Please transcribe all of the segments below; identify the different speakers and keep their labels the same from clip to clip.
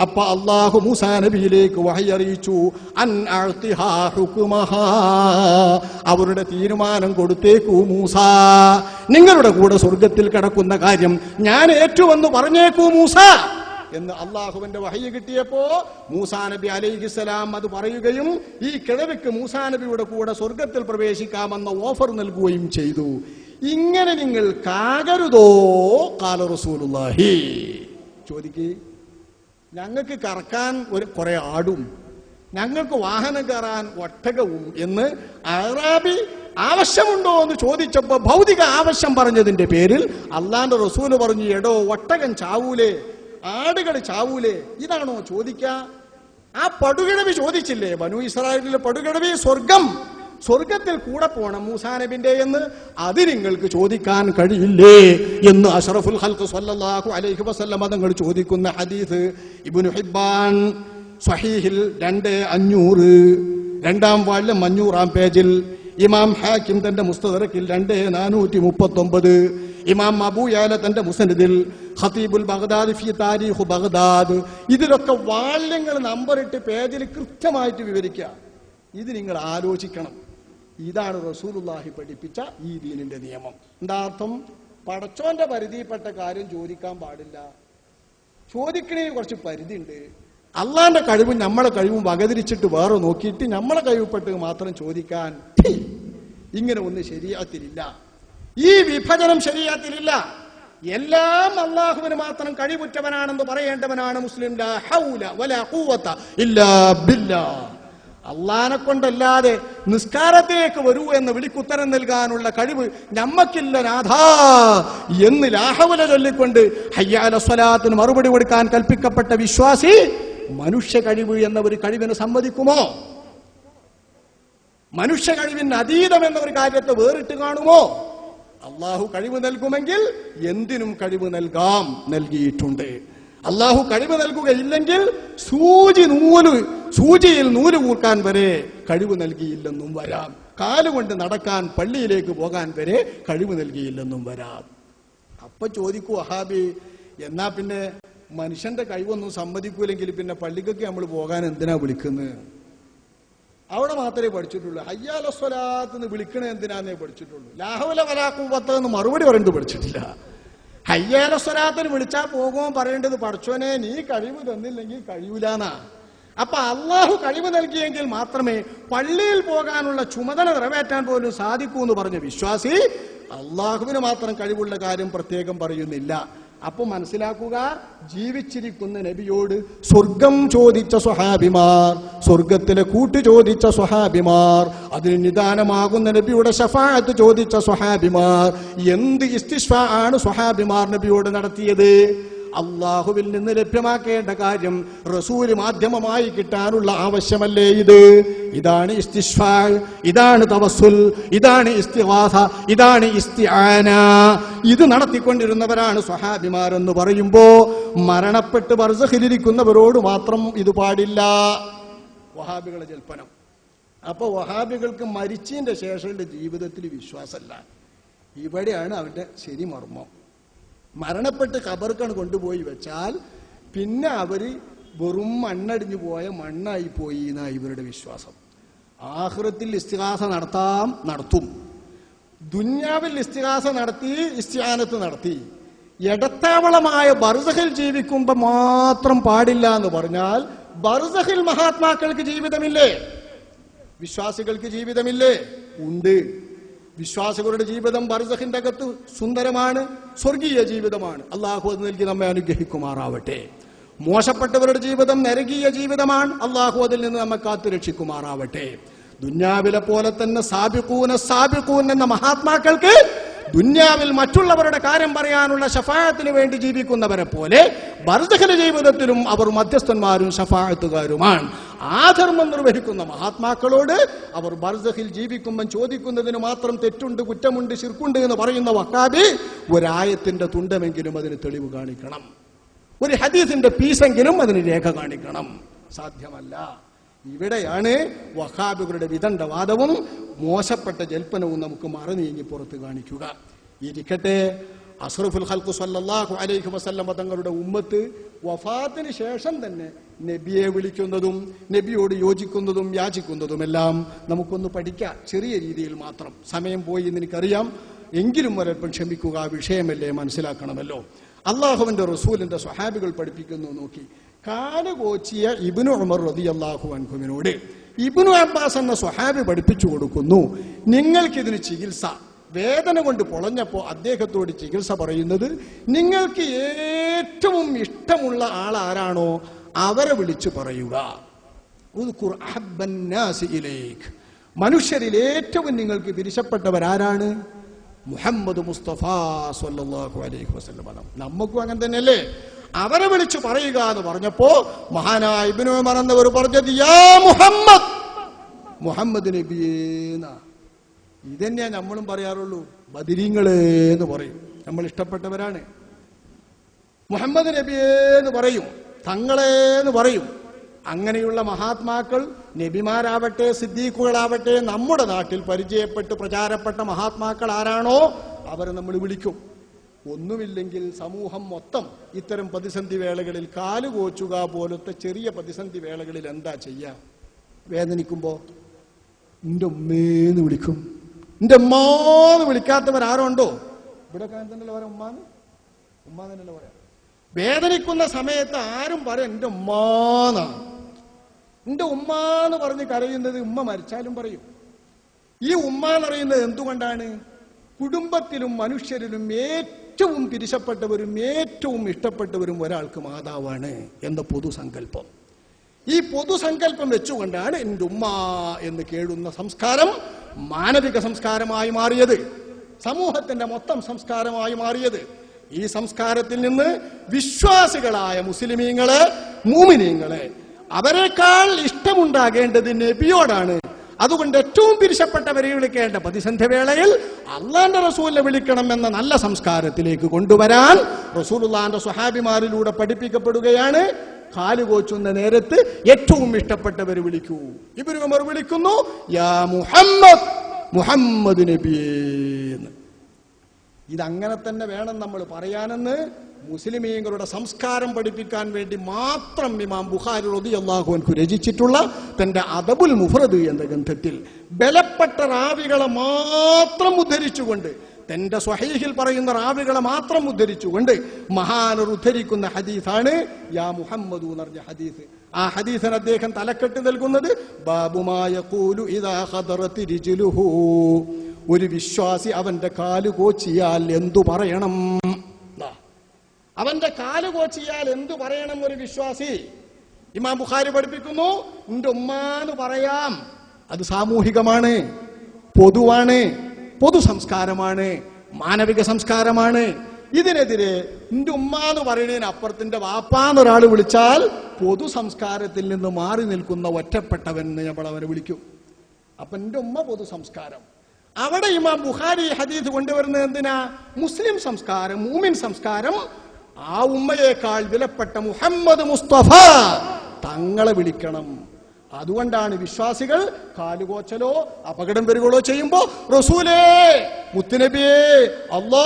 Speaker 1: അപ്പൊ അള്ളാഹു മൂസാ നബിയിലേക്ക് വഹി. അവരുടെ തീരുമാനം കൊടുത്തേക്കൂ മൂസ. നിങ്ങളുടെ കൂടെ സ്വർഗത്തിൽ കിടക്കുന്ന കാര്യം ഞാൻ ഏറ്റുവന്ന് പറഞ്ഞേക്കൂ മൂസ. എന്ന് അള്ളാഹുവിന്റെ വഹയ്യ കിട്ടിയപ്പോ മൂസാ നബി അലൈഹിസ്സലാം അത് പറയുകയും ഈ കിഴവിക്ക് മൂസാ നബിയുടെ കൂടെ സ്വർഗത്തിൽ പ്രവേശിക്കാമെന്ന ഓഫർ നൽകുകയും ചെയ്തു. ഇങ്ങനെ നിങ്ങൾ കാകരുതോ? കാല റസൂലുള്ളാഹി. ചോദിക്ക്. ഞങ്ങൾക്ക് കറക്കാൻ ഒരു കുറെ ആടും. ഞങ്ങൾക്ക് വാഹനം കയറാൻ ഒട്ടകവും എന്ന് അറാബി ആവശ്യമുണ്ടോ എന്ന് ചോദിച്ചപ്പോ ഭൗതിക ആവശ്യം പറഞ്ഞതിന്റെ പേരിൽ അള്ളാന്റെ റസൂൽ പറഞ്ഞു എടോ ഒട്ടകൻ ചാവൂലേ? ആടുകൾ ചാവൂലേ? ഇതാണോ ചോദിക്ക? ആ പടുകിഴവി ചോദിച്ചില്ലേ? ബനു ഇസ്രായേലിലെ പടുകിഴവി സ്വർഗം സ്വർഗത്തിൽ കൂടെ പോണം മൂസാനബിന്റെ എന്ന്? അത് നിങ്ങൾക്ക് ചോദിക്കാൻ കഴിയില്ലേ? എന്ന് അഷറഫുൽ ഹൽക്ക് സല്ലാഹു അലൈഹി വസല്ലം തങ്ങൾ ചോദിക്കുന്ന ഹദീസ് ഇബ്നു ഹിബാൻ സഹീഹിൽ രണ്ട് അഞ്ഞൂറ്. രണ്ടാം വാളിലും അഞ്ഞൂറാം പേജിൽ ഇമാം ഹാക്കിം തന്റെ മുസ്തദറക്കിൽ രണ്ട് നാനൂറ്റി മുപ്പത്തി ഒമ്പത് ഇമാം അബൂയാല തന്റെ മുസനദിൽ ഖതീബുൽ ബഗ്ദാദ് ഫി താരീഖു ബഗ്ദാദ്. ഇതിലൊക്കെ വാല്യങ്ങൾ നമ്പറിട്ട് പേജിൽ കൃത്യമായിട്ട് വിവരിക്കുക. ഇത് നിങ്ങൾ ആലോചിക്കണം. ഇതാണ് റസൂലുള്ളാഹി പഠിപ്പിച്ച ഈ ദീനിന്റെ നിയമം. എന്താ അർത്ഥം പടച്ചോന്റെ പരിധിയിൽപ്പെട്ട കാര്യം ചോദിക്കാൻ പാടില്ല. ചോദിക്കണേ കുറച്ച് പരിധി ഉണ്ട് അള്ളാന്റെ കഴിവും നമ്മളെ കഴിവും വകതിരിച്ചിട്ട് വേറെ നോക്കിയിട്ട് നമ്മളെ കഴിവപ്പെട്ട് മാത്രം ചോദിക്കാൻ ഇങ്ങനെ ഒന്ന് ശരിയാത്തിലില്ല ഈ വിഭജനം ശരിയാത്തിലില്ല എല്ലാം അള്ളാഹുവിന് മാത്രം കഴിവുറ്റവനാണെന്ന് പറയേണ്ടവനാണ് മുസ്ലിം. അള്ളാനെ കൊണ്ടല്ലാതെ നിസ്കാരത്തിലേക്ക് വരൂ എന്ന് വിളിക്കുത്തരം നൽകാനുള്ള കഴിവ് ഞമ്മക്കില്ല നാഥാ എന്ന് ലാഹവല ചൊല്ലിക്കൊണ്ട് ഹയ്യാല സ്വലാത്തിന് മറുപടി കൊടുക്കാൻ കൽപ്പിക്കപ്പെട്ട വിശ്വാസി മനുഷ്യ കഴിവ് എന്ന ഒരു കഴിവിന് സമ്മതിക്കുമോ? മനുഷ്യ കഴിവിന് അതീതം എന്ന ഒരു കാര്യത്തെ വേറിട്ട് കാണുമോ? അള്ളാഹു കഴിവ് നൽകുമെങ്കിൽ എന്തിനും കഴിവ് നൽകാം നൽകിയിട്ടുണ്ട്. അള്ളാഹു കഴിവ് നൽകുകയില്ലെങ്കിൽ സൂചി നൂൽ സൂചിയിൽ നൂൽ കൂർക്കാൻ വരെ കഴിവ് നൽകിയില്ലെന്നും വരാം. കാലുകൊണ്ട് നടക്കാൻ പള്ളിയിലേക്ക് പോകാൻ വരെ കഴിവ് നൽകിയില്ലെന്നും വരാം. അപ്പൊ ചോദിക്കൂ അഹാബി എന്നാ പിന്നെ മനുഷ്യന്റെ കഴിവൊന്നും സമ്മതിക്കൂലെങ്കിൽ പിന്നെ പള്ളിക്കൊക്കെ നമ്മൾ പോകാൻ എന്തിനാ വിളിക്കുന്നത് അവിടെ മാത്രമേ പഠിച്ചിട്ടുള്ളൂ. അയ്യാലസ്വലാത്ത് വിളിക്കണേ എന്തിനാന്നേ പഠിച്ചിട്ടുള്ളൂ. ലാഹവല വലാക്കൂവത്ത് എന്ന് മറുപടി പറഞ്ഞിട്ട് പഠിച്ചിട്ടില്ല. ഹയ്യാലസ്വലാത്തിന് വിളിച്ചാൽ പോകുമോ പറയേണ്ടത് പഠിച്ചോനെ നീ കഴിവ് തന്നില്ലെങ്കിൽ കഴിയൂലാന്നാ. അപ്പൊ അള്ളാഹു കഴിവ് നൽകിയെങ്കിൽ മാത്രമേ പള്ളിയിൽ പോകാനുള്ള ചുമതല നിറവേറ്റാൻ പോലും സാധിക്കൂ എന്ന് പറഞ്ഞ വിശ്വാസി അള്ളാഹുവിന് മാത്രം കഴിവുള്ള കാര്യം പ്രത്യേകം പറയുന്നില്ല. അപ്പൊ മനസ്സിലാക്കുക ജീവിച്ചിരിക്കുന്ന നബിയോട് സ്വർഗം ചോദിച്ച സ്വഹാബിമാർ സ്വർഗത്തിലെ കൂട്ട് ചോദിച്ച സ്വഹാബിമാർ അതിന് നിദാനമാകുന്ന നബിയുടെ ഷഫാഅത്ത് ചോദിച്ച സ്വഹാബിമാർ എന്ത് ഇസ്തിഷ്ഫ ആണ് സ്വഹാബിമാർ നബിയോട് നടത്തിയത്? അള്ളാഹുവിൽ നിന്ന് ലഭ്യമാക്കേണ്ട കാര്യം റസൂൽ മാധ്യമമായി കിട്ടാനുള്ള ആവശ്യമല്ലേ ഇത്? ഇതാണ് ഇസ്തിഷ്ഫാൽ ഇതാണ് തവസുൽ ഇതാണ് ഇസ്തിവാസ ഇതാണ് ഇസ്തിആന. ഇത് നടത്തിക്കൊണ്ടിരുന്നവരാണ് സ്വഹാബിമാരെന്ന് പറയുമ്പോ മരണപ്പെട്ട് ബർസഖിലിരിക്കുന്നവരോട് മാത്രം ഇത് പാടില്ല. വഹാബികളെ ജൽപ്പനം. അപ്പൊ വഹാബികൾക്ക് മരിച്ചതിന്റെ ശേഷമുള്ള ജീവിതത്തിൽ വിശ്വാസമല്ല. ഇവിടെയാണ് അവന്റെ ശരി മർമ്മം മരണപ്പെട്ട് കബർക്കാണ് കൊണ്ടുപോയി വെച്ചാൽ പിന്നെ അവർ വെറും മണ്ണടിഞ്ഞു പോയ മണ്ണായി പോയി എന്നാണ് ഇവരുടെ വിശ്വാസം. ആഹൃത്തിൽ ഇസ്തിഹാസ നടത്താം നടത്തും. ദുന്യാവിൽ ഇസ്തിഹാസ നടത്തി ഇസ്തിഹാനത്ത് നടത്തി. ഇടത്താവളമായ ബർസഹിൽ ജീവിക്കുമ്പോൾ മാത്രം പാടില്ല എന്ന് പറഞ്ഞാൽ ബർസഹിൽ മഹാത്മാക്കൾക്ക് ജീവിതമില്ലേ? വിശ്വാസികൾക്ക് ജീവിതമില്ലേ? ഉണ്ട്. വിശ്വാസികളുടെ ജീവിതം ബർസഖിന്റെ അകത്ത് സുന്ദരമാണ് സ്വർഗീയ ജീവിതമാണ്. അള്ളാഹു അത് നൽകി നമ്മെ അനുഗ്രഹിക്കുമാറാവട്ടെ. മോശപ്പെട്ടവരുടെ ജീവിതം നരകീയ ജീവിതമാണ് അള്ളാഹു അതിൽ നിന്ന് നമ്മെ കാത്തു രക്ഷിക്കുമാറാവട്ടെ. ദുന്യാവിലെ പോലെ തന്നെ സാബിക്കൂന സാബിക്കൂൻ എന്ന മഹാത്മാക്കൾക്ക് ദുന്യാവിൽ മറ്റുള്ളവരുടെ കാര്യം പറയാനുള്ള ഷഫായത്തിന് വേണ്ടി ജീവിക്കുന്നവരെ പോലെ ബർദഖിന്റെ ജീവിതത്തിലും അവർ മധ്യസ്ഥന്മാരും ഷഫായത്തുകാരുമാണ് ആ ധർമ്മം നിർവഹിക്കുന്ന മഹാത്മാക്കളോട് അവർ ബർദഖിൽ ജീവിക്കുമ്പോൾ ചോദിക്കുന്നതിന് മാത്രം തെറ്റുണ്ട് കുറ്റമുണ്ട് ശിർക്കുണ്ട് എന്ന് പറയുന്ന വക്കാബി ഒരായത്തിന്റെ തുണ്ടമെങ്കിലും അതിന് തെളിവ് കാണിക്കണം. ഒരു ഹദീസിന്റെ പീസെങ്കിലും അതിന് രേഖ കാണിക്കണം. സാധ്യമല്ല. ഇവിടെയാണ് വഹാബികളുടെ വിദണ്ഡവാദവും മോശപ്പെട്ട ജൽപ്പനവും നമുക്ക് മറനീങ്ങി പുറത്ത് കാണിക്കുക. ഇരിക്കട്ടെ അസ്റഫുൽ ഹൽക്കു സല്ലാഹു അലൈഹി വസല്ലം തങ്ങളുടെ ഉമ്മത്ത് വഫാത്തിന് ശേഷം തന്നെ നബിയെ വിളിക്കുന്നതും നബിയോട് യോജിക്കുന്നതും യാചിക്കുന്നതുമെല്ലാം നമുക്കൊന്ന് പഠിക്കാം ചെറിയ രീതിയിൽ മാത്രം. സമയം പോയി എന്ന് എനിക്കറിയാം. എങ്കിലും ഒരൽപ്പം ക്ഷമിക്കുക വിഷയമല്ലേ മനസ്സിലാക്കണമല്ലോ. അള്ളാഹുവിന്റെ റസൂലിന്റെ സ്വഹാബികൾ പഠിപ്പിക്കുന്നു നോക്കി. കാൽ കോച്ചിയ ഇബിനു ഉമർ റതി അള്ളാഹു അൻഹുവിനോട് ഇബിനു അബ്ബാസ് എന്ന സ്വഹാബി പഠിപ്പിച്ചു കൊടുക്കുന്നു നിങ്ങൾക്കിതിന് ചികിത്സ. വേദന കൊണ്ട് പൊളഞ്ഞപ്പോ അദ്ദേഹത്തോട് ചികിത്സ പറയുന്നത് നിങ്ങൾക്ക് ഏറ്റവും ഇഷ്ടമുള്ള ആൾ ആരാണോ അവരെ വിളിച്ചു പറയുക. മനുഷ്യരിൽ ഏറ്റവും നിങ്ങൾക്ക് പിരിശപ്പെട്ടവരാരാണ് മുഹമ്മദ് മുസ്തഫ സല്ലല്ലാഹു അലൈഹി വസ്ലം നമുക്കും അങ്ങനെ തന്നെയല്ലേ? അവരെ വിളിച്ചു പറയുക എന്ന് പറഞ്ഞപ്പോ മഹാനായ ഇബ്നു ഉമർ എന്നവർ പറഞ്ഞത് യാ മുഹമ്മദ്! മുഹമ്മദ് നബിയേന ഇതന്നെയാ നമ്മളും പറയാറുള്ളൂ ബദിരീങ്ങളെ എന്ന് പറയും. നമ്മൾ ഇഷ്ടപ്പെട്ടവരാണ്. മുഹമ്മദ് നബിയേ എന്ന് പറയും തങ്ങളെ എന്ന് പറയും. അങ്ങനെയുള്ള മഹാത്മാക്കൾ നബിമാരാവട്ടെ സിദ്ദീഖുകളാവട്ടെ നമ്മുടെ നാട്ടിൽ പരിചയപ്പെട്ട് പ്രചാരപ്പെട്ട മഹാത്മാക്കൾ ആരാണോ അവരെ നമ്മൾ വിളിക്കും. ഒന്നുമില്ലെങ്കിൽ സമൂഹം മൊത്തം ഇത്തരം പ്രതിസന്ധി വേളകളിൽ കാലുകോച്ചുക പോലത്തെ ചെറിയ പ്രതിസന്ധി വേളകളിൽ എന്താ ചെയ്യുക വേദനിക്കുമ്പോ എന്റെ ഉമ്മേന്ന് വിളിക്കും. എന്റെ ഉമ്മാന്ന് വിളിക്കാത്തവരാരോ ഉണ്ടോ ഇവിടെ കാണുന്നുണ്ടല്ലോ പറയാം ഉമ്മാന്ന്. ഉമ്മാന്നല്ലോ പറയാം. വേദനിക്കുന്ന സമയത്ത് ആരും പറയാം എന്റെ ഉമ്മാന്നാണ് എന്റെ ഉമ്മാന്ന് പറഞ്ഞ് കരയുന്നത് ഉമ്മ മരിച്ചാലും പറയും. ഈ ഉമ്മ എന്ന് പറയുന്നത് എന്തുകൊണ്ടാണ്? കുടുംബത്തിലും മനുഷ്യരിലും ഏറ്റവും തിരിച്ചപ്പെട്ടവരും ഏറ്റവും ഇഷ്ടപ്പെട്ടവരും ഒരാൾക്ക് മാതാവാണ് എന്ന പൊതുസങ്കല്പം. ഈ പൊതുസങ്കല്പം വെച്ചുകൊണ്ടാണ് എന്റെ ഉമ്മ എന്ന് കേഴുന്ന സംസ്കാരം മാനവിക സംസ്കാരമായി മാറിയത്. സമൂഹത്തിന്റെ മൊത്തം സംസ്കാരമായി മാറിയത്. ഈ സംസ്കാരത്തിൽ നിന്ന് വിശ്വാസികളായ മുസ്ലിമീങ്ങളെ മൂമിനീങ്ങളെ അവരെക്കാൾ ഇഷ്ടമുണ്ടാകേണ്ടത് നബിയോടാണ്. അതുകൊണ്ട് ഏറ്റവും പിരിശപ്പെട്ടവരെ വിളിക്കേണ്ട പ്രതിസന്ധി വേളയിൽ അള്ളാന്റെ റസൂലിനെ വിളിക്കണം എന്ന നല്ല സംസ്കാരത്തിലേക്ക് കൊണ്ടുവരാൻ റസൂലുള്ളാന്റെ സ്വഹാബിമാരിലൂടെ പഠിപ്പിക്കപ്പെടുകയാണ്. കാലുകോച്ചുന്ന നേരത്ത് ഏറ്റവും ഇഷ്ടപ്പെട്ടവർ വിളിക്കൂ. ഇവർ ഉമർ വിളിക്കുന്നു യാ മുഹമ്മദ് മുഹമ്മദ് നബിയേന്ന് ഇതങ്ങനെ തന്നെ വേണം നമ്മൾ പറയാനെന്ന് മുസ്ലിമീങ്ങളുടെ സംസ്കാരം പഠിപ്പിക്കാൻ വേണ്ടി മാത്രം ഇമാം ബുഖാരി റതി അള്ളാഹുൻഖു രചിച്ചിട്ടുള്ള തന്റെ അദബുൽ മുഫ്രദ് എന്ന ഗ്രന്ഥത്തിൽ ബലപ്പെട്ട റാവികളെ മാത്രം ഉദ്ധരിച്ചുകൊണ്ട് തന്റെ സ്വഹീഹിൽ പറയുന്ന റാവികളെ മാത്രം ഉദ്ധരിച്ചുകൊണ്ട് മഹാനർ ഉദ്ധരിക്കുന്ന ഹദീസാണ് യാ മുഹമ്മദ് എന്നറിഞ്ഞ ഹദീസ് ആ ഹദീസിന് അദ്ദേഹം തലക്കെട്ട് നൽകുന്നത് ബാബുമായ കൂലു ഇതാ. ഒരു വിശ്വാസി അവന്റെ കാൽ കോച്ചിയാൽ എന്തു പറയണം. അവന്റെ കാൽ കോച്ചിയാൽ എന്തു പറയണം ഒരു വിശ്വാസി? ഇമാം ബുഖാരി പഠിപ്പിക്കുന്നു എന്റെ ഉമ്മാന്ന് പറയാം. അത് സാമൂഹികമാണ് പൊതുവാണ് പൊതു സംസ്കാരമാണ് മാനവിക സംസ്കാരമാണ്. ഇതിനെതിരെ എന്റെ ഉമ്മ എന്ന് പറയുന്നതിന് അപ്പുറത്തിന്റെ വാപ്പാന്ന് ഒരാൾ വിളിച്ചാൽ പൊതു സംസ്കാരത്തിൽ നിന്ന് മാറി നിൽക്കുന്ന ഒറ്റപ്പെട്ടവൻ നമ്മൾ അവനെ വിളിക്കും. അപ്പൊ എന്റെ ഉമ്മ പൊതു സംസ്കാരം അവിടെ ഇമാം ബുഖാരി ഹദീദ് കൊണ്ടുവരുന്നത് എന്തിനാ? മുസ്ലിം സംസ്കാരം മൂമിൻ സംസ്കാരം ആ ഉമ്മയേക്കാൾ വിലപ്പെട്ട മുഹമ്മദ് മുസ്തഫ തങ്ങളെ വിളിക്കണം. അതുകൊണ്ടാണ് വിശ്വാസികൾ കാലുകോച്ചലോ അപകടം വരികളോ ചെയ്യുമ്പോ റസൂലേ മുത്തുനബിയെ അള്ളോ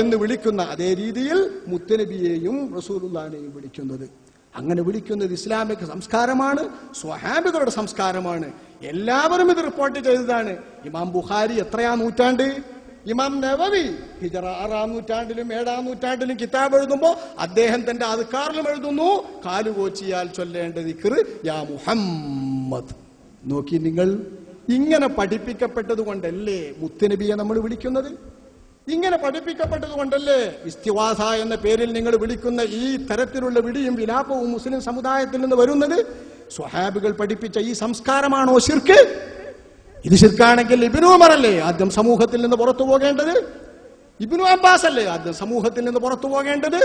Speaker 1: എന്ന് വിളിക്കുന്ന അതേ രീതിയിൽ മുത്തുനബിയെയും റസൂലുല്ലാനെയും വിളിക്കുന്നത്. അങ്ങനെ വിളിക്കുന്നത് ഇസ്ലാമിക സംസ്കാരമാണ് സ്വഹാബികളുടെ സംസ്കാരമാണ്. എല്ലാവരും ഇത് റിപ്പോർട്ട് ചെയ്തതാണ്. ഇമാം ബുഖാരി എത്രയാ നൂറ്റാണ്ട്? ഇമാം നവവി ഹിജറ ആറാം നൂറ്റാണ്ടിലും ഏഴാം നൂറ്റാണ്ടിലും കിതാബ് എഴുതുമ്പോ അദ്ദേഹം തന്റെ അതുക്കാറിലും എഴുതുന്നു കാലുകോച്ചിയാൽ ചൊല്ലേണ്ട ദിക്ർ യാ മുഹമ്മദ്. നോക്കി നിങ്ങൾ ഇങ്ങനെ പഠിപ്പിക്കപ്പെട്ടത് കൊണ്ടല്ലേ മുത്തുനബിയെ നമ്മൾ വിളിക്കുന്നത്? ഇങ്ങനെ പഠിപ്പിക്കപ്പെട്ടത് കൊണ്ടല്ലേ ഇസ്തിവാസ എന്ന പേരിൽ നിങ്ങൾ വിളിക്കുന്ന ഈ തരത്തിലുള്ള വിളിയും വിലാപവും മുസ്ലിം സമുദായത്തിൽ നിന്ന് വരുന്നത്? സ്വഹാബുകൾ പഠിപ്പിച്ച ഈ സംസ്കാരമാണോ ശിർക്ക്? ഇത് ശിർക്കാണെങ്കിൽ ഇബിനു അല്ലേ? ആദ്യം സമൂഹത്തിൽ നിന്ന് പുറത്തു പോകേണ്ടത്? ഇബിനു അബ്ബാസ് അല്ലേ? ആദ്യം സമൂഹത്തിൽ നിന്ന് പുറത്തു പോകേണ്ടത്?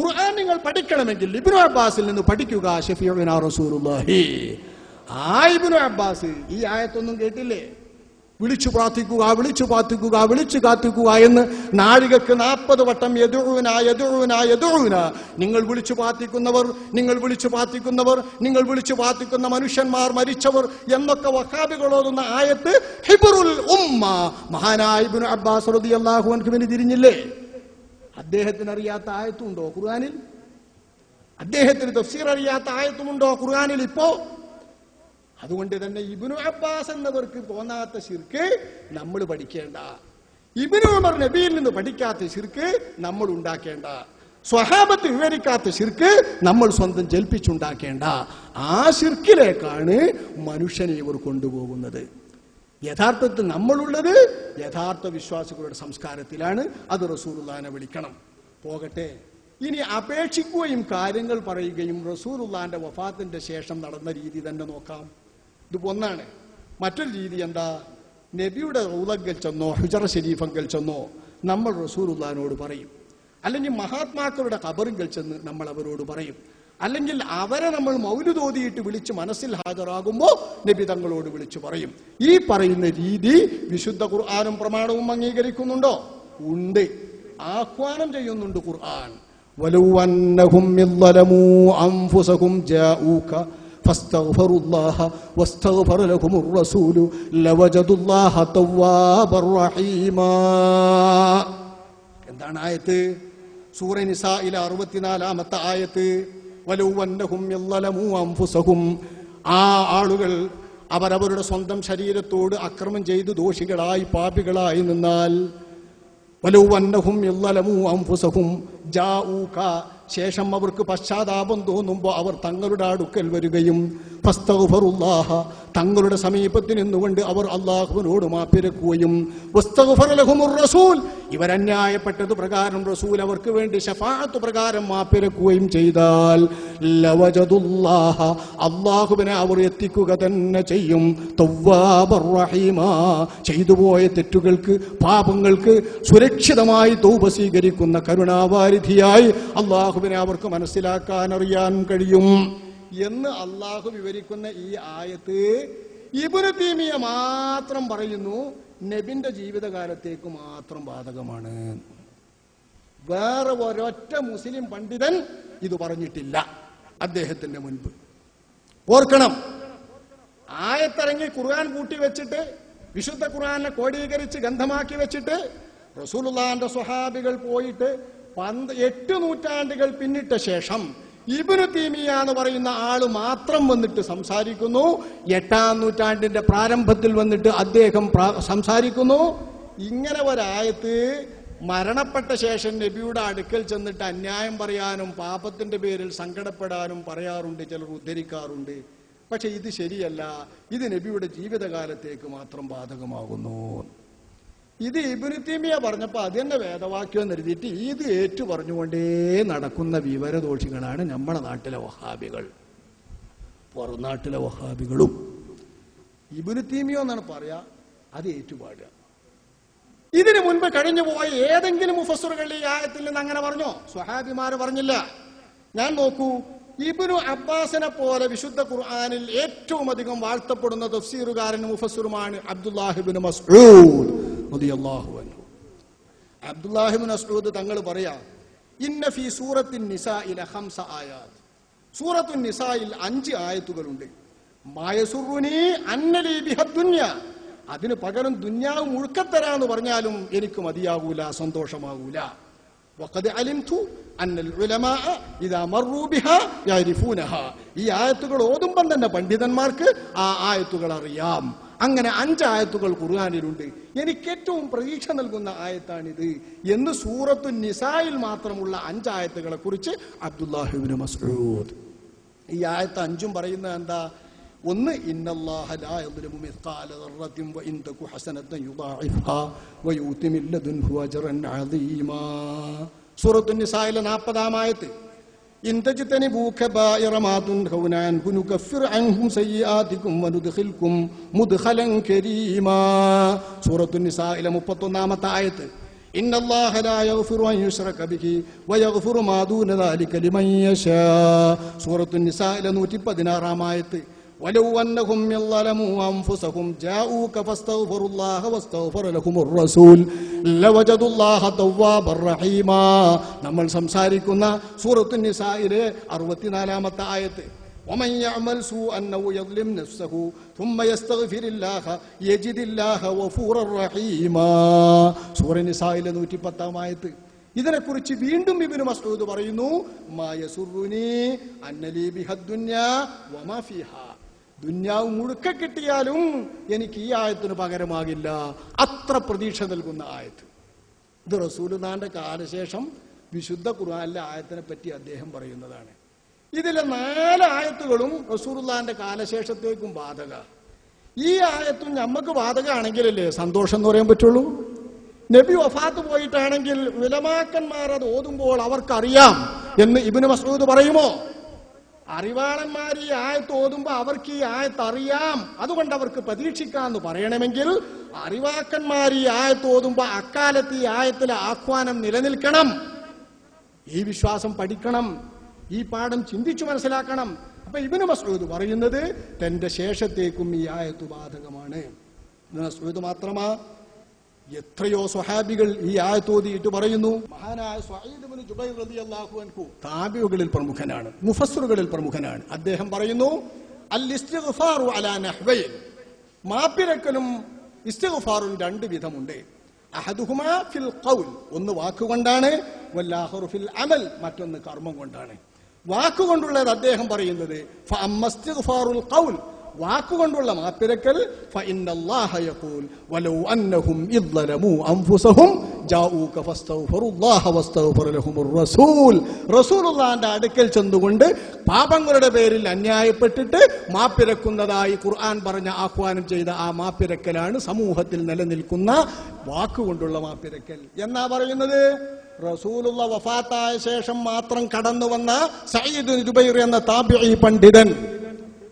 Speaker 1: ഖുർആൻ നിങ്ങൾ പഠിക്കണമെങ്കിൽ ഇബിനു അബ്ബാസിൽ നിന്ന് പഠിക്കുക ഷഫീഉന റസൂലുള്ളാഹി. ആ ഇബിനു അബ്ബാസ് ഈ ആയത്തൊന്നും കേട്ടില്ലേ? വിളിച്ചു പ്രാർത്ഥിക്കുക വിളിച്ചു പ്രാർത്ഥിക്കുക വിളിച്ചു കാത്തിക്കുക എന്ന് നാഴികക്ക് നാൽപ്പത് വട്ടം എതിർവിന എതിർവിന എതിർവിന നിങ്ങൾ വിളിച്ചു പ്രാർത്ഥിക്കുന്നവർ നിങ്ങൾ വിളിച്ചു പ്രാർത്ഥിക്കുന്നവർ നിങ്ങൾ വിളിച്ചു പ്രാർത്ഥിക്കുന്ന മനുഷ്യന്മാർ മരിച്ചവർ എന്നൊക്കെ വഹാബികളോതുന്ന ആയത്ത് ഹിബറുൽ ഉമ്മ. മഹാനായ ഇബ്നു അബ്ബാസ് റളിയല്ലാഹു അൻഹുവിന് തിരിഞ്ഞില്ലേ? അദ്ദേഹത്തിന് അറിയാത്ത ആയത്തുണ്ടോ ഖുർആാനിൽ? അദ്ദേഹത്തിന് തഫ്സീർ അറിയാത്ത ആയത്തുമുണ്ടോ ഖുർആാനിൽ ഇപ്പോ? അതുകൊണ്ട് തന്നെ ഇബിനു അബ്ബാസ് എന്നവർക്ക് തോന്നാത്ത ശിർക്ക് നമ്മൾ പഠിക്കേണ്ട. ഇബിനു ഉമർ നബിയിൽ നിന്ന് പഠിക്കാത്ത ശിർക്ക് നമ്മൾ ഉണ്ടാക്കേണ്ട. സ്വഹാബത്ത് വിവരിക്കാത്ത ശിർക്ക് നമ്മൾ സ്വന്തം ജൽപ്പിച്ചുണ്ടാക്കേണ്ട. ആ ശിർക്കിലേക്കാണ് മനുഷ്യനെ ഇവർ കൊണ്ടുപോകുന്നത്. യഥാർത്ഥത്തിൽ നമ്മളുള്ളത് യഥാർത്ഥ വിശ്വാസികളുടെ സംസ്കാരത്തിലാണ്. അത് റസൂലുള്ളാനെ വിളിക്കണം. പോകട്ടെ. ഇനി അപേക്ഷിക്കുകയും കാര്യങ്ങൾ പറയുകയും റസൂലുള്ളാന്റെ വഫാത്തിന്റെ ശേഷം നടന്ന രീതി തന്നെ നോക്കാം. ഇത് ഒന്നാണ്. മറ്റൊരു രീതി എന്താ? നബിയുടെ റൗലങ്കൽ ചെന്നോ ഹുജറ ഷെരീഫങ്കൽ ചെന്നോ നമ്മൾ റസൂലുല്ലാനോട് പറയും. അല്ലെങ്കിൽ മഹാത്മാക്കളുടെ കബറിങ്കൽ ചെന്ന് നമ്മൾ അവരോട് പറയും. അല്ലെങ്കിൽ അവരെ നമ്മൾ മൗലു തോതിയിട്ട് വിളിച്ച് മനസ്സിൽ ഹാജരാകുമ്പോൾ നബി തങ്ങളോട് വിളിച്ചു പറയും. ഈ പറയുന്ന രീതി വിശുദ്ധ ഖുർആാനും പ്രമാണവും അംഗീകരിക്കുന്നുണ്ടോ? ഉണ്ട്. ആഹ്വാനം ചെയ്യുന്നുണ്ട് ഖുർആൻ. أنهم إذ ظلموا أنفسهم جاءوك فاستغفروا الله واستغفر لهم الرسول لوجدوا الله توابا رحيما എന്താണ് ആയത്ത് സൂറ നിസായിലെ അറുപത്തിനാലാമത്തെ ആയത്ത് വലൗവന്നഹും യല്ലലമു അൻഫുസഹും ആ ആളുകൾ അവരവരുടെ സ്വന്തം ശരീരത്തോട് അക്രമം ചെയ്ത് ദോഷികളായി പാപികളായി നിന്നാൽ വലൗവന്നഹും യല്ലലമു അൻഫുസഹും ജാഊക ശേഷം അവർക്ക് പശ്ചാത്താപം തോന്നുമ്പോൾ അവർ തങ്ങളുടെ അടുക്കൽ വരികയും ഫസ്തഗ്ഫറുല്ലാഹ തങ്ങളുടെ സമീപത്തിൽ നിന്നുകൊണ്ട് അവർ അള്ളാഹുവിനോട് മാപ്പിരക്കുകയും റസൂൽ ഇവരന്യായപ്പെട്ടത് പ്രകാരം റസൂൽ അവർക്ക് വേണ്ടി ഷഫാഅത്ത് പ്രകാരം മാപ്പിരക്കുകയും ചെയ്താൽ ലവജദുല്ലാഹ അള്ളാഹുവിനെ അവർ എത്തിക്കുക തന്നെ ചെയ്യും. റഹീമാ ചെയ്തുപോയ തെറ്റുകൾക്ക് പാപങ്ങൾക്ക് സുരക്ഷിതമായി തൗബ സ്വീകരിക്കുന്ന കരുണാവാരിധിയായി അള്ളാഹുവിനെ അവർക്ക് മനസ്സിലാക്കാൻ അറിയാൻ കഴിയും എന്ന് അള്ളാഹു വിവരിക്കുന്ന ഈ ആയത്ത് ഇബുന് തീമിയ മാത്രം പറയുന്നു. നബിന്റെ ജീവിതകാലത്തേക്ക് മാത്രം ബാധകമാണ്. വേറെ ഒരൊറ്റ മുസ്ലിം പണ്ഡിതൻ ഇത് പറഞ്ഞിട്ടില്ല അദ്ദേഹത്തിന്റെ മുൻപ്. ഓർക്കണം. ആയത്തിറങ്ങി ഖുർആൻ കൂട്ടി വെച്ചിട്ട് വിശുദ്ധ ഖുർആനെ കോടീകരിച്ച് ഗന്ധമാക്കി വെച്ചിട്ട് റസൂലുള്ളാന്റെ സ്വഹാബികൾ പോയിട്ട് എട്ട് നൂറ്റാണ്ടുകൾ പിന്നിട്ട ശേഷം ഇബിനു തീമിയ എന്ന് പറയുന്ന ആൾ മാത്രം വന്നിട്ട് സംസാരിക്കുന്നു. എട്ടാം നൂറ്റാണ്ടിന്റെ പ്രാരംഭത്തിൽ വന്നിട്ട് അദ്ദേഹം സംസാരിക്കുന്നു. ഇങ്ങനെ ഒരായത്ത് മരണപ്പെട്ട ശേഷം നബിയുടെ അടുക്കൽ ചെന്നിട്ട് അന്യായം പറയാനും പാപത്തിന്റെ പേരിൽ സങ്കടപ്പെടാനും പറയാറുണ്ട് ചിലർ ഉദ്ധരിക്കാറുണ്ട്. പക്ഷെ ഇത് ശരിയല്ല. ഇത് നബിയുടെ ജീവിതകാലത്തേക്ക് മാത്രം ബാധകമാകുന്നു. ഇത് ഇബുനുത്തീമിയ പറഞ്ഞപ്പോൾ അത് തന്നെ വേദവാക്യം എന്ന് എഴുതിയിട്ട് ഇത് ഏറ്റു പറഞ്ഞുകൊണ്ടേ നടക്കുന്ന വിവരദോഷികളാണ് നമ്മുടെ നാട്ടിലെ വഹാബികൾ. പുറം നാട്ടിലെ വഹാബികളും. ഇബുനുത്തീമിയോ എന്നാണ് പറയാ അത് ഏറ്റുപാടുക. ഇതിനു മുൻപ് കഴിഞ്ഞു പോയ ഏതെങ്കിലും മുഫസറുകൾ ഈ ആയത്തിൽ നിന്ന് അങ്ങനെ പറഞ്ഞോ? സ്വഹാബിമാര് പറഞ്ഞില്ല. ഞാൻ നോക്കൂ ഇബ്നു അബ്ബാസിനെ പോലെ വിശുദ്ധ ഖുർആാനിൽ ഏറ്റവും അധികം വാഴ്ത്തപ്പെടുന്ന തഫ്സീറുകാരൻ മുഫസറുമാണ് അബ്ദുല്ലാഹിബിൻ മസ്ഊദ്. റളിയല്ലാഹു അൻഹു അബ്ദുല്ലാഹിബിൻ മസ്ഊദ് തങ്ങൾ പറയാ ഇന്ന ഫി സൂറത്തിൻ നിസായില ഹംസ ആയാത്ത് സൂറത്തുൻ നിസായിൽ അഞ്ച് ആയത്തുകളുണ്ട് മായസുറുനി അന്നലി ബിഹദ്ദുന്യ അതിന് പകരം ദുന്യാവ് മുഴുക്കത്തരാന്ന് പറഞ്ഞാലും എനിക്ക് മതിയാകൂല സന്തോഷമാകൂല وقد علمت أن العلماء إذا مروا بها يعرفونها ഈ ആയത്തുകൾ ഓതുമ്പം തന്നെ പണ്ഡിതന്മാർക്ക് ആ ആയത്തുകൾ അറിയാം അങ്ങനെ അഞ്ച് ആയത്തുകൾ ഖുർആാനിലുണ്ട്. എനിക്ക് ഏറ്റവും പ്രതീക്ഷ നൽകുന്ന ആയത്താണിത്. എന്ന് സൂറത്തു നിസായിൽ മാത്രമുള്ള അഞ്ച് ആയത്തുകളെ കുറിച്ച് അബ്ദുല്ലാഹിബിന് മസൂദ് ഈ ആയത്ത് അഞ്ചും പറയുന്നത് എന്താ? ഒന്ന് ഇന്നല്ലാഹ ലാ യദ്ലിമു إن تجتنبوا كبائر ما تنهون عنه نكفر عنهم سيئاتكم وندخلكم مدخلا كريما. سورة النساء إلى مبطنامة آية, آية إن الله لا يغفر أن يشرك به ويغفر ما دون ذلك لمن يشاء. سورة النساء إلى نوتي بدنا رامايته ولو أنهم ظلموا أنفسهم جاءوك فاستغفروا الله واستغفر لهم الرسول لوجدوا الله توابا رحيما നമ്മൾ സംസാരിക്കുന്ന സൂറത്തു നിസായിലെ അറുപത്തിനാലാമത്തെ ആയത്ത് ومن يعمل سوءا او يظلم نفسه ثم يستغفر الله يجد الله غفورا رحيما സൂറ നിസായിലെ നൂറ്റി പത്താം ആയത്ത് ഇതിനെക്കുറിച്ച് വീണ്ടും ഇബിന് മസ്ഊദ് പറയുന്നു മാ യസുറുനി അന്നലി ബിഹദ്ദുന്യാ വമാ ഫീഹാ ദുന്യാവ് മുഴുക്ക കിട്ടിയാലും എനിക്ക് ഈ ആയത്തിന് പകരമാകില്ല. അത്ര പ്രതീക്ഷ നൽകുന്ന ആയത്ത്. ഇത് റസൂലുദാന്റെ കാലശേഷം വിശുദ്ധ ഖുർആാനിലെ ആയത്തിനെ പറ്റി അദ്ദേഹം പറയുന്നതാണ്. ഇതിലെ നാല് ആയത്തുകളും റസൂലുള്ളാന്റെ കാലശേഷത്തേക്കും ബാധക. ഈ ആയത്തും നമുക്ക് ബാധകമാണെങ്കിലല്ലേ സന്തോഷം എന്ന് പറയാൻ പറ്റുള്ളൂ? നബി വഫാത്ത് പോയിട്ടാണെങ്കിൽ വിലമാക്കന്മാർ അത് ഓതുമ്പോൾ അവർക്കറിയാം എന്ന് ഇബിന് മസൂദ് പറയുമോ? അറിവാളന്മാർ ഈ ആയത്ത് ഓതുമ്പോ അവർക്ക് ഈ ആയത്ത് അറിയാം. അതുകൊണ്ട് അവർക്ക് പ്രതീക്ഷിക്കാന്ന് പറയണമെങ്കിൽ അറിവാക്കന്മാർ ഈ ആയത്ത് ഓതുമ്പോ അക്കാലത്ത് ഈ ആയത്തിലെ ആഹ്വാനം നിലനിൽക്കണം. ഈ വിശ്വാസം പഠിക്കണം. ഈ പാഠം ചിന്തിച്ചു മനസ്സിലാക്കണം. അപ്പൊ ഇബിന് മസൂദ് പറയുന്നത് തന്റെ ശേഷത്തേക്കും ഈ ആയത്ത് ബാധകമാണ്. മസ്ഊദ് മാത്രമാ എത്രയോ സ്വഹാബികൾ ഈ ആയത്തോതിയിട്ട് പറയുന്നു. മഹാനായ സ്വഈദ് ഇബ്നു ജുബൈർ റളിയല്ലാഹു അൻഹു താബിഉകളിൽ പ്രമുഖനാണ് മുഫസ്സിറുകളിൽ പ്രമുഖനാണ്. അദ്ദേഹം പറയുന്നു അൽ ഇസ്തിഗ്ഫാറു അലാ നഹ്വൈൻ മാപ്പിരക്കലും ഇസ്തിഗ്ഫാറും രണ്ട് വിധമുണ്ട്. അഹദുഹുമാ ഫിൽ ഖൗൽ ഒന്ന് വാക്കുകൊണ്ടാണ് വല്ലാഹുറു ഫിൽ അമൽ മറ്റൊന്ന് കർമ്മം കൊണ്ടാണ്. വാക്കുകൊണ്ടുള്ളത് അദ്ദേഹം പറയുന്നത് ഫഅമ്മ ഇസ്തിഗ്ഫാറുൽ ഖൗൽ വാക്കുകൊണ്ടുള്ള മാപ്പിരക്കൽ അടുക്കൽ ചെന്നുകൊണ്ട് പാപങ്ങളുടെ പേരിൽ അന്യായപ്പെട്ടിട്ട് മാപ്പിരക്കുന്നതായി ഖുർആൻ പറഞ്ഞ ആഹ്വാനം ചെയ്ത ആ മാപ്പിരക്കലാണ് സമൂഹത്തിൽ നിലനിൽക്കുന്ന വാക്കുകൊണ്ടുള്ള മാപ്പിരക്കൽ. എന്നാ പറയുന്നത്? റസൂലുള്ള വഫാത്തായ ശേഷം മാത്രം കടന്നു വന്ന സയ്യിദ് ജുബൈർ എന്ന താബിഈ പണ്ഡിതൻ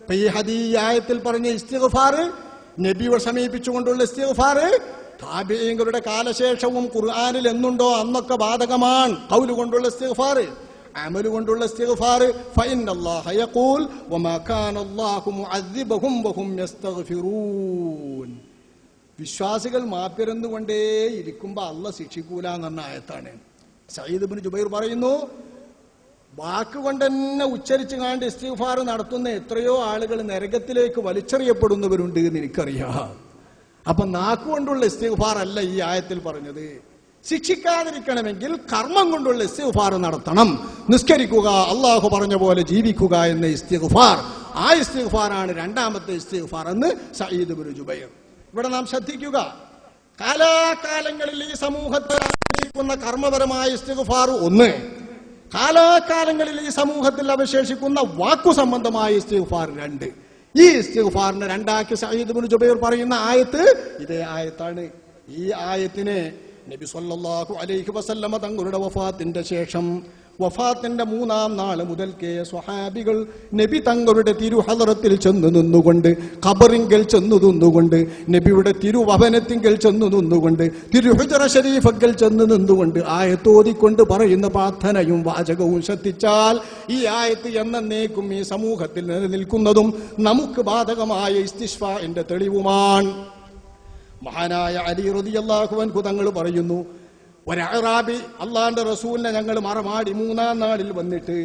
Speaker 1: അപ്പൊ ഈ ഹദീ ആയത്തിൽ പറഞ്ഞ ഇസ്തിഗ്ഫാർ നബിയെ സമീപിച്ചുകൊണ്ടുള്ള ഇസ്തിഗ്ഫാർ താബിഈങ്ങളുടെ കാലശേഷവും ഖുർആനിൽ എന്നുണ്ടോ അന്നൊക്കെ ബാധകമാണ്. കൗൽ കൊണ്ടുള്ള ഇസ്തിഗ്ഫാർ ഇസ്തിഗ്ഫാർ അല്ലാഹ വഹും യസ്തഗ്ഫിറൂൻ. വിശ്വാസികൾ മാപ്പിരന്നുകൊണ്ടേ ഇരിക്കുമ്പോ അല്ല ശിക്ഷിക്കൂല എന്ന ആയത്താണ്. സയ്യിദ് ഇബ്നു ജുബൈർ പറയുന്നു വാക്കുകൊണ്ട് തന്നെ ഉച്ചരിച്ചു കാണ്ട് ഇസ്തിഫാർ നടത്തുന്ന എത്രയോ ആളുകൾ നരകത്തിലേക്ക് വലിച്ചെറിയപ്പെടുന്നവരുണ്ട് എന്ന് എനിക്കറിയാം. അപ്പൊ നാക്കുകൊണ്ടുള്ള ഇസ്തിഫാർ അല്ല ഈ ആയത്തിൽ പറഞ്ഞത്. ശിക്ഷിക്കാതിരിക്കണമെങ്കിൽ കർമ്മം കൊണ്ടുള്ള ഇസ്തിഫാർ നടത്തണം. നിസ്കരിക്കുക അള്ളാഹു പറഞ്ഞ പോലെ ജീവിക്കുക എന്ന ഇസ്തിഫാർ ആ ഇസ്തിഫാറാണ് രണ്ടാമത്തെ ഇസ്തിഫാർ എന്ന് സയ്യിദ് ബിൻ ജുബൈർ. ഇവിടെ നാം ശ്രദ്ധിക്കുക. കാലാകാലങ്ങളിൽ ഈ സമൂഹത്തിൽ കർമ്മപരമായ ഇസ്തിഫാർ ഒന്ന്. കാലാകാലങ്ങളിൽ ഈ സമൂഹത്തിൽ അവശേഷിക്കുന്ന വാക്കു സംബന്ധമായ ഇസ്തിഗ്ഫാർ രണ്ട്. ഈ ഇസ്തിഗ്ഫാറിനെ രണ്ടാക്കി സയ്യിദ് ഇബ്നു ജുബൈർ പറയുന്ന ആയത്ത് ഇതേ ആയത്താണ്. ഈ ആയത്തിനെ നബി സല്ലല്ലാഹു അലൈഹി വസല്ലമ തങ്ങളുടെ വഫാത്തിന്റെ ശേഷം വഫാത്തിന്റെ മൂന്നാം നാൾ മുതൽക്കേ സ്വഹാബികൾ നബി തങ്ങളുടെ തിരുഹലറത്തിൽ ചെന്ന് നിന്നുകൊണ്ട് ഖബറിങ്കൽ ചെന്നു നിന്നുകൊണ്ട് നബിയുടെ തിരുവഭനത്തിങ്കൽ ചെന്നു നിന്നുകൊണ്ട് തിരുഹുജറ ഷരീഫക്കൽ ചെന്ന് നിന്നുകൊണ്ട് ആയത്തോതിക്കൊണ്ട് പറയുന്ന പ്രാർത്ഥനയും വാചകവും ശ്രദ്ധിച്ചാൽ ഈ ആയത്ത് എന്നേക്കും ഈ സമൂഹത്തിൽ നിലനിൽക്കുന്നതും നമുക്ക് ബാധകമായ ഇസ്തിഷ്ഫാന്റെ തെളിവുമാണ്. മഹാനായ അലി റതിയല്ലാഹുവൻ തങ്ങൾ പറയുന്നു ഒരറാബി അള്ളാന്റെ റസൂലിനെ ഞങ്ങൾ മറമാടി മൂന്നാം നാളിൽ വന്നിട്ട്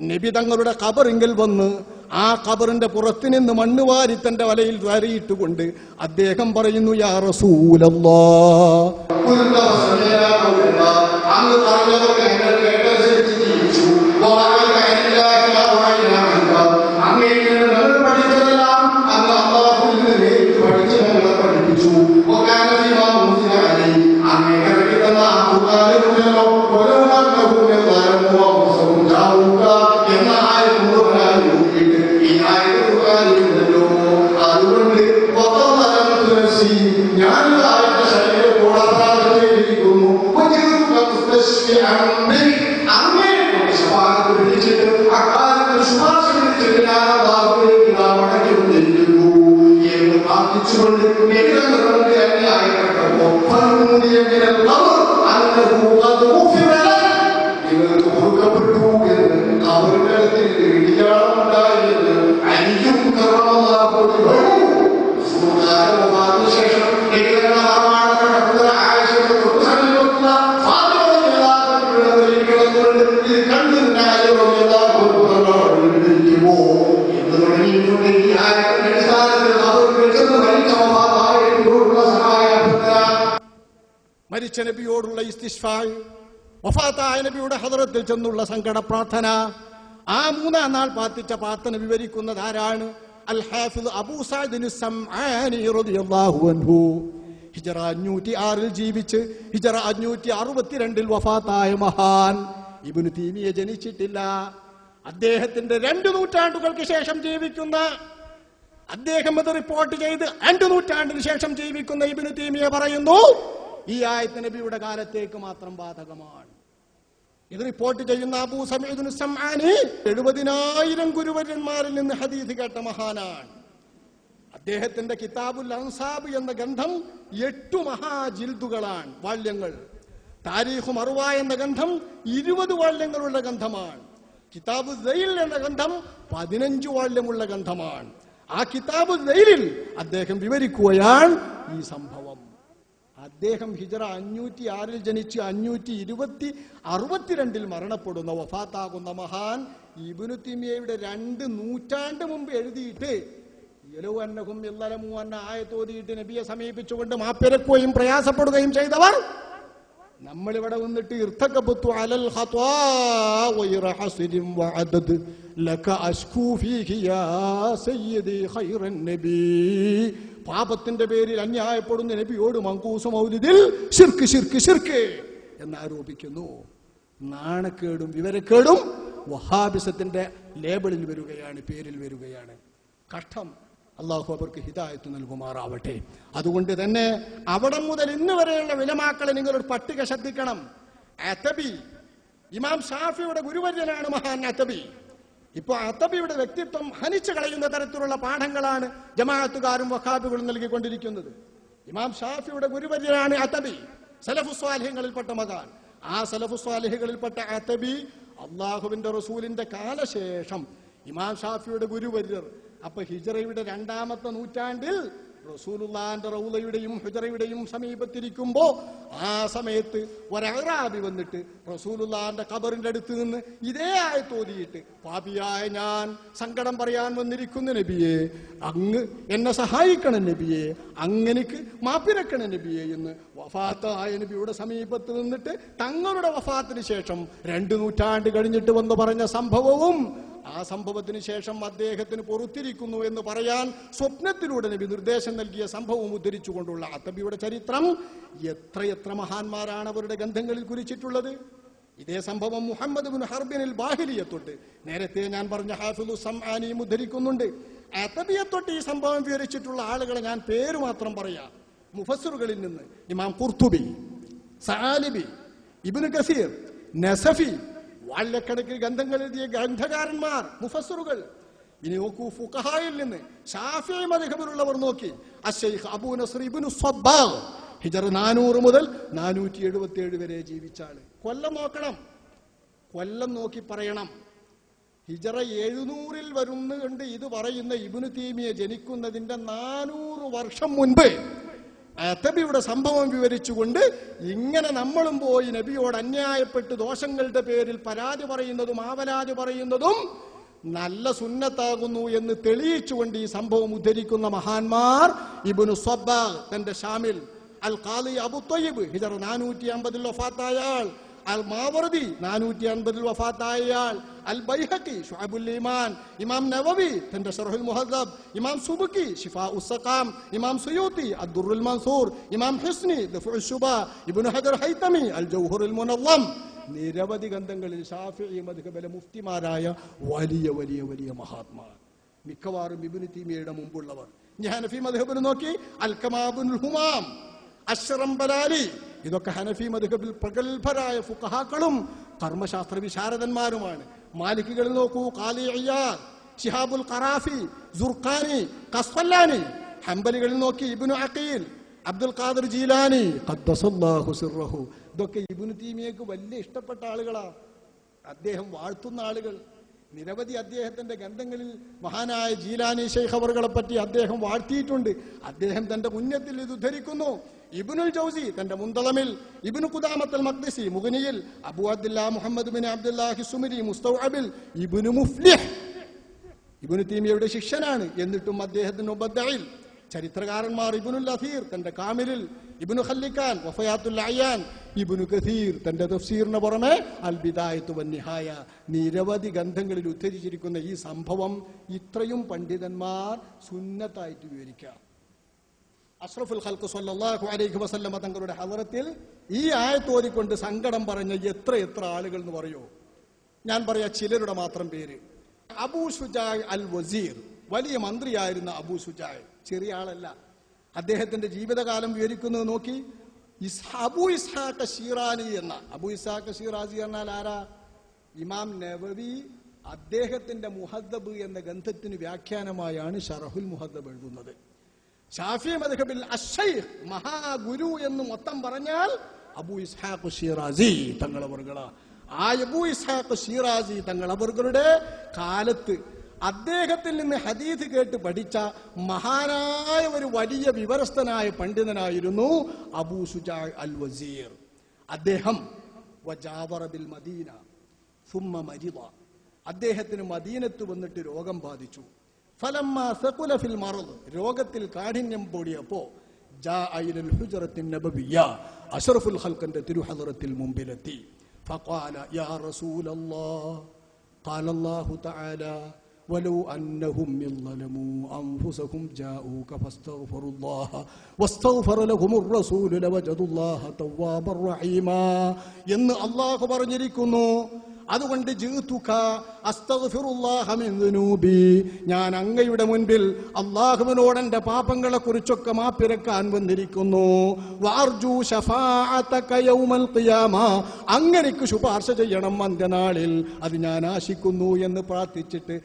Speaker 1: നബി തങ്ങളുടെ കബറിങ്കിൽ വന്ന് ആ കബറിന്റെ പുറത്ത് നിന്ന് മണ്ണ് വാരി തന്റെ വലയിൽ വാരിയിട്ടുകൊണ്ട് അദ്ദേഹം പറയുന്നു യാ റസൂലല്ലാ
Speaker 2: അങ്ങ് പിടിച്ചിട്ട് ഞാൻ അല്ലാഹുവിലേക്ക് നാം മടങ്ങിക്കൊണ്ടിരിക്കുന്നു എന്ന് പ്രാർത്ഥിച്ചുകൊണ്ട് നബിതങ്ങളുടെ അന്യായപ്പെട്ടപ്പോൾ ഫൽമൂദിയ
Speaker 1: മരിച്ച നബിയോടുള്ള ഇസ്തിഷ്ഫായ് വഫാത്തായ നബിയുടെ ഹദറത്തിൽ ചെന്നുള്ള സങ്കട പ്രാർത്ഥന ആ മൂന്നാം നാൾ പാത്തിച്ച പ്രാർത്ഥന വിവരിക്കുന്നത് ആരാണ്? അൽ ഹാഫിദ് അബൂ അൻഹു. ഹിജറ അഞ്ഞൂറ്റി ആറിൽ ജീവിച്ച് ഹിജറ അഞ്ഞൂറ്റി അറുപത്തിരണ്ടിൽ വഫാത്തായ മഹാൻ. ഇബ്നു തീമിയെ ജനിച്ചിട്ടില്ല. അദ്ദേഹത്തിന്റെ രണ്ട് നൂറ്റാണ്ടുകൾക്ക് ശേഷം ജീവിക്കുന്ന അദ്ദേഹം അത് റിപ്പോർട്ട് ചെയ്ത് രണ്ട് നൂറ്റാണ്ടിന് ശേഷം ജീവിക്കുന്ന ഇബിന് തീമിയെ പറയുന്നു ഈ ആയത്ത് നബിയുടെ കാലത്തേക്ക് മാത്രം ബാധകമാണ്. ഇത് റിപ്പോർട്ട് ചെയ്യുന്ന അബൂ സമീദുൻ സമ്മാനി എഴുപതിനായിരം ഗുരുവര്യന്മാരിൽ നിന്ന് ഹദീസ് കേട്ട മഹാനാണ്. അദ്ദേഹത്തിന്റെ കിതാബുൽ അൻസാബ് എന്ന ഗ്രന്ഥം എട്ടു മഹാജിൽദുകളാണ് വാള്യങ്ങൾ. താരീഖു മറുവ എന്ന ഗ്രന്ഥം ഇരുപത് വാള്യങ്ങളുള്ള ഗ്രന്ഥമാണ്. കിതാബു ദയിൽ എന്ന ഗ്രന്ഥം പതിനഞ്ച് വാള്യമുള്ള ഗ്രന്ഥമാണ്. ആ കിതാബു ദയിലിൽ അദ്ദേഹം വിവരിക്കുകയാണ് ഈ സംഭവം. അദ്ദേഹം ഹിജറ അഞ്ഞൂറ്റി ആറിൽ ജനിച്ച് അഞ്ഞൂറ്റി ഇരുപത്തി അറുപത്തിരണ്ടിൽ മരണപ്പെടുന്ന. വഫാത്താകുന്ന മഹാൻ ഇബിനു തിമിയയുടെ രണ്ട് നൂറ്റാണ്ട് മുമ്പ് എഴുതിയിട്ട് യലോ അന്നഹും ഇല്ലലമു എന്ന ആയത്തോതിയിട്ട് നബിയെ സമീപിച്ചുകൊണ്ട് മാപ്പിരക്കുകയും പ്രയാസപ്പെടുകയും ചെയ്തവർ നമ്മളിവിടെ വന്നിട്ട് ഇർത്തക്കബത്തു അലൽ ലക അശ്കൂ ഫീഹി യാ സയ്യിദി ഖൈറൻ പാപത്തിന്റെ പേരിൽ അന്യായപ്പെടുന്ന നബിയോട് മങ്കൂസ മൗലിദിൽ ശിർക്ക് ശിർക്ക് ശിർക്ക് എന്ന് ആരോപിക്കുന്നു. നാണക്കേടും വിവരക്കേടും വഹാബിസത്തിന്റെ ലേബിളിൽ വരികയാണ് പേരിൽ വരികയാണ്. കഷ്ടം. അള്ളാഹു അവർക്ക് ഹിദായത്ത് നൽകുമാറാവട്ടെ. അതുകൊണ്ട് തന്നെ അവിടെ മുതൽ ഇന്ന് വരെയുള്ള വിലമാക്കളെ നിങ്ങളൊരു പട്ടിക ശ്രദ്ധിക്കണം. ഇമാം ഷാഫിയുടെ ഗുരുവര്യനാണ് മഹാൻ അത്തബി. ഇപ്പൊ അത്തബിയുടെ വ്യക്തിത്വം ഹനിച്ചു കളയുന്ന തരത്തിലുള്ള പാഠങ്ങളാണ് ജമാഅത്തുകാരും വഹാബുകളും നൽകിക്കൊണ്ടിരിക്കുന്നത്. ഇമാം ഷാഫിയുടെ ഗുരുവര്യനാണ് അത്തബി. സലഫുസ്വാലിഹ്യങ്ങളിൽപ്പെട്ട മകാൻ. ആ സലഫുസ്വാലിഹുകളിൽപ്പെട്ട അത്തബി അള്ളാഹുവിന്റെ റസൂലിന്റെ കാലശേഷം ഇമാം ഷാഫിയുടെ ഗുരുവര്യർ അപ്പൊ ഹിജറയുടെ രണ്ടാമത്തെ നൂറ്റാണ്ടിൽ റസൂലുള്ളാന്റെ റൗലയുടെയും ഹുജറയുടെയും സമീപത്തിരിക്കുമ്പോ ആ സമയത്ത് ഒരറാബി വന്നിട്ട് റസൂലുള്ളാന്റെ ഖബറിന്റെ അടുത്ത് നിന്ന് ഇതേ ആയി തോതിയിട്ട് പാപിയായ ഞാൻ സങ്കടം പറയാൻ വന്നിരിക്കുന്ന നബിയെ അങ്ങ് എന്നെ സഹായിക്കണം നബിയെ അങ്ങനെക്ക് മാപ്പിരക്കണം നബിയെ എന്ന് വഫാത്തായ നബിയുടെ സമീപത്ത് നിന്നിട്ട് തങ്ങളുടെ വഫാത്തിന് ശേഷം രണ്ടു നൂറ്റാണ്ട് കഴിഞ്ഞിട്ട് വന്ന് പറഞ്ഞ സംഭവവും ആ സംഭവത്തിന് ശേഷം അദ്ദേഹത്തിന് പുറത്തിരിക്കുന്നു എന്ന് പറയാൻ സ്വപ്നത്തിലൂടെ നബി നിർദ്ദേശം നൽകിയ സംഭവം ഉദ്ധരിച്ചുകൊണ്ടുള്ള അത്തബിയുടെ ചരിത്രം എത്രയെത്ര മഹാന്മാരാണ് അവരുടെ ഗന്ധങ്ങളിൽ കുറിച്ചിട്ടുള്ളത്. ഇതേ സംഭവം മുഹമ്മദ് ബിൻ ഹർബിനിൽ ബാഹിലിയത്തൊട്ട് നേരത്തെ ഞാൻ പറഞ്ഞ ഹാഫിദു സംആനിയും ഉദ്ധരിക്കുന്നുണ്ട് അത്തബിയത്തൊട്ട് ഈ സംഭവം വിവരിച്ചിട്ടുള്ള ആളുകളെ ഞാൻ പേര് മാത്രം പറയാം. മുഫസ്സറുകളിൽ നിന്ന് ഇമാം കുർത്തുബി സാലിബി ഇബ്നു കസീർ നസഫി വാഴക്കണക്കിന് ഗന്ധങ്ങൾ എഴുതിയ ഗ്രന്ഥകാരന്മാർ മുഫസറുകൾ ഇനി നോക്കൂ ഫുഖഹായിൽ നിന്ന് ഷാഫി മദ്ഹബിലുള്ളവർ നോക്കി. അഷൈഖ് അബൂ നസ്ർ ഇബ്നു ഹിജറ നാനൂറ് മുതൽ നാനൂറ്റി എഴുപത്തി ഏഴ് വരെ ജീവിച്ചാണ്. കൊല്ലം നോക്കണം. കൊല്ലം നോക്കി പറയണം. ഹിജറ എഴുന്നൂറിൽ വരുന്നുണ്ട് ഇത് പറയുന്ന ഇബുനു തീമിയെ ജനിക്കുന്നതിന്റെ നാനൂറ് വർഷം മുൻപ്. അത്തബിയുടെ സംഭവം വിവരിച്ചുകൊണ്ട് ഇങ്ങനെ നമ്മളും പോയി നബിയോട് അന്യായപ്പെട്ട് ദോഷങ്ങളുടെ പേരിൽ പരാതി പറയുന്നതും ആവലാതി പറയുന്നതും നല്ല സുന്നത്താകുന്നു എന്ന് തെളിയിച്ചുകൊണ്ട് ഈ സംഭവം ഉദ്ധരിക്കുന്ന മഹാന്മാർ ഇബുനു സ്വബ്ബാഗ് തന്റെ ഷാമിൽ അൽ ഖാലി അബു തൊയ്ബ് ഹിജർ നാനൂറ്റി അമ്പതിൽ വഫാത്തായ ആൾ അൽ മാവർദി നാനൂറ്റി അൻപതിൽ വഫാത്തായയാൾ അൽ ബൈഹക്കി ഷുഅബുൽ ഈമാൻ ഇമാം നവവി തന്റെ ഷർഹുൽ മുഹദ്ദബ് ഇമാം സുബുക്കി ഷിഫാ ഉസ്സഖാം ഇമാം സുയൂത്തി അദ്ദുറുൽ മൻസൂർ ഇമാം ഹിസ്നി ദഫഉ ശുബ ഇബ്നു ഹജർ ഹൈതമി അൽ ജൗഹറുൽ മുനവ്വം നിരവധി ഗ്രന്ഥങ്ങളിൽ ഷാഫിഈ മദ്ഹബിലെ മുഫ്തിമാരായ വലിയ വലിയ വലിയ മഹാത്മാ മിക്കവാറും ഇബ്നു തീമിയയുടെ മുമ്പുള്ളവർ ഞാൻ ഹനഫി മദ്ഹബിൽ നോക്കി അൽ കമാബുൽ ഹുമാം അഷ്റം ബലാലി ഇതൊക്കെ ഹനഫി മധുഹബിൽ പ്രഗത്ഭരായ ഫുഖഹാക്കളും കർമ്മശാസ്ത്ര വിശാരദന്മാരുമാണ് മാലിക്കുകളിൽ നോക്കൂ കാലി അയ്യാർ ഷിഹാബുൽ ഖറാഫി ജുർഖാനി കസ്ഫല്ലാനി ഹംബലികളിൽ നോക്കി ഇബ്നു അഖീൽ അബ്ദുൽ ഖാദർ ജീലാനി സിർറഹു. ഇതൊക്കെ ഇബ്നു തീമിയക്ക് വലിയ ഇഷ്ടപ്പെട്ട ആളുകളാ. അദ്ദേഹം വാഴ്ത്തുന്ന ആളുകൾ. നിരവധി അദ്ദേഹത്തിന്റെ ഗ്രന്ഥങ്ങളിൽ മഹാനായ ജീലാനി ഷെയ്ഖ് പറ്റി അദ്ദേഹം വാഴ്ത്തിയിട്ടുണ്ട്. അദ്ദേഹം തന്റെ മുന്നത്തിൽ ഇത് ഉദ്ധരിക്കുന്നു. ഇബിനുൽ ജൗസി തന്റെ മുന്തളമിൽ ഇബിനു കുദാമത്തൽ മഖ്ദിസി മുഗനിയിൽ Abu Abdullah Muhammad bin Abdullahi സുമരി മുസ്തൗഅബിൽ Ibn Muflih Ibn തീമിയയുടെ ശിഷ്യനാണ് എന്നിട്ടും അദ്ദേഹത്തിന് ഉബദ്ദയിൽ ചരിത്രകാരന്മാർ ഇബുനുൽ അഥീർ തന്റെ കാമിലിൽ ഇബുനു ഖല്ലിക്കാൻ വഫയാത്തുൽ അയ്യാൻ ഇബുനു കഥീർ തന്റെ തഫ്സീറിന് പുറമെ അൽ ബിദായത്തു വന്നിഹായ നിരവധി ഗ്രന്ഥങ്ങളിൽ ഉദ്ധരിച്ചിരിക്കുന്ന ഈ സംഭവം ഇത്രയും പണ്ഡിതന്മാർ സുന്നത്തായിട്ട് വിവരിക്കുക അഷ്റഫുൽ ഖൽക്ക് സല്ലാഹു അലൈഹി വസല്ലമ തങ്ങളുടെ ഹലറത്തിൽ ഈ ആയത്തോതിക്കൊണ്ട് സങ്കടം പറഞ്ഞ എത്ര എത്ര ആളുകൾ എന്ന് പറയോ? ഞാൻ പറയാ ചിലരുടെ മാത്രം പേര്. അബൂ ഷുജായ് അൽ വസീർ വലിയ മന്ത്രിയായിരുന്ന അബൂ ഷുജായ് ചെറിയ ആളല്ല. അദ്ദേഹത്തിന്റെ ജീവിതകാലം വിവരിക്കുന്നത് നോക്കി. അബു ഇസ്ഹാഖ് ഷീറാനി എന്ന അബു ഇസ്ഹാഖ് ഷീറാജി എന്നാൽ ആരാ? ഇമാം നവവി അദ്ദേഹത്തിന്റെ മുഹദ്ദബ് എന്ന ഗ്രന്ഥത്തിന് വ്യാഖ്യാനമായാണ് ഷറഹുൽ മുഹദ്ദബ് എഴുതുന്നത്. ഷാഫി മദ്ഹബിൽ അഷൈഖ് മഹാഗുരു എന്ന് മൊത്തം പറഞ്ഞാൽ അബു ഇസ്ഹാഖ് ഷിറാസി തങ്ങളവർകള ആ അബു ഇസ്ഹാഖ് ഷിറാസി തങ്ങളവർകളുടെ കാലത്ത് അദ്ദേഹത്തിൽ നിന്ന് ഹദീദ് കേട്ട് പഠിച്ച മഹാനായ ഒരു വലിയ വിവരസ്ഥനായ പണ്ഡിതനായിരുന്നു അബൂ സുജാ അൽ വസീർ. അദ്ദേഹം ബിൽ മദീന സുമ്മ മരിദ അദ്ദേഹത്തിന് മദീനത്ത് വന്നിട്ട് രോഗം ബാധിച്ചു. ഫലമ്മ സകുല ഫിൽ മറദ് രോഗത്തിൽ കാഠിന്യം പൊടിയപ്പോ ജാഅ ഇലൽ ഹുജറത്തിൻ നബവിയ്യ അഷ്റഫുൽ ഖൽഖിന്റെ തിരുഹദറത്തിൽ മുമ്പിലെത്തി فقال يا رسول الله قال الله تعالى ولو أنهم من ظلموا أنفسهم جاءوك فاستغفروا الله واستغفر لهم الرسول لوجدوا الله توابا رحيما എന്ന് അള്ളാഹു പറഞ്ഞിരിക്കുന്നു അതുകൊണ്ട് ഞാൻ അങ്ങയുടെ മുൻപിൽ അള്ളാഹുവിനോട് എന്റെ പാപങ്ങളെ കുറിച്ചൊക്കെ മാപ്പിരക്കാൻ വന്നിരിക്കുന്നു. വാർജു അങ്ങനെക്ക് ശുപാർശ ചെയ്യണം അന്ത്യനാളിൽ. അത് ഞാൻ ആശിക്കുന്നു എന്ന് പ്രാർത്ഥിച്ചിട്ട്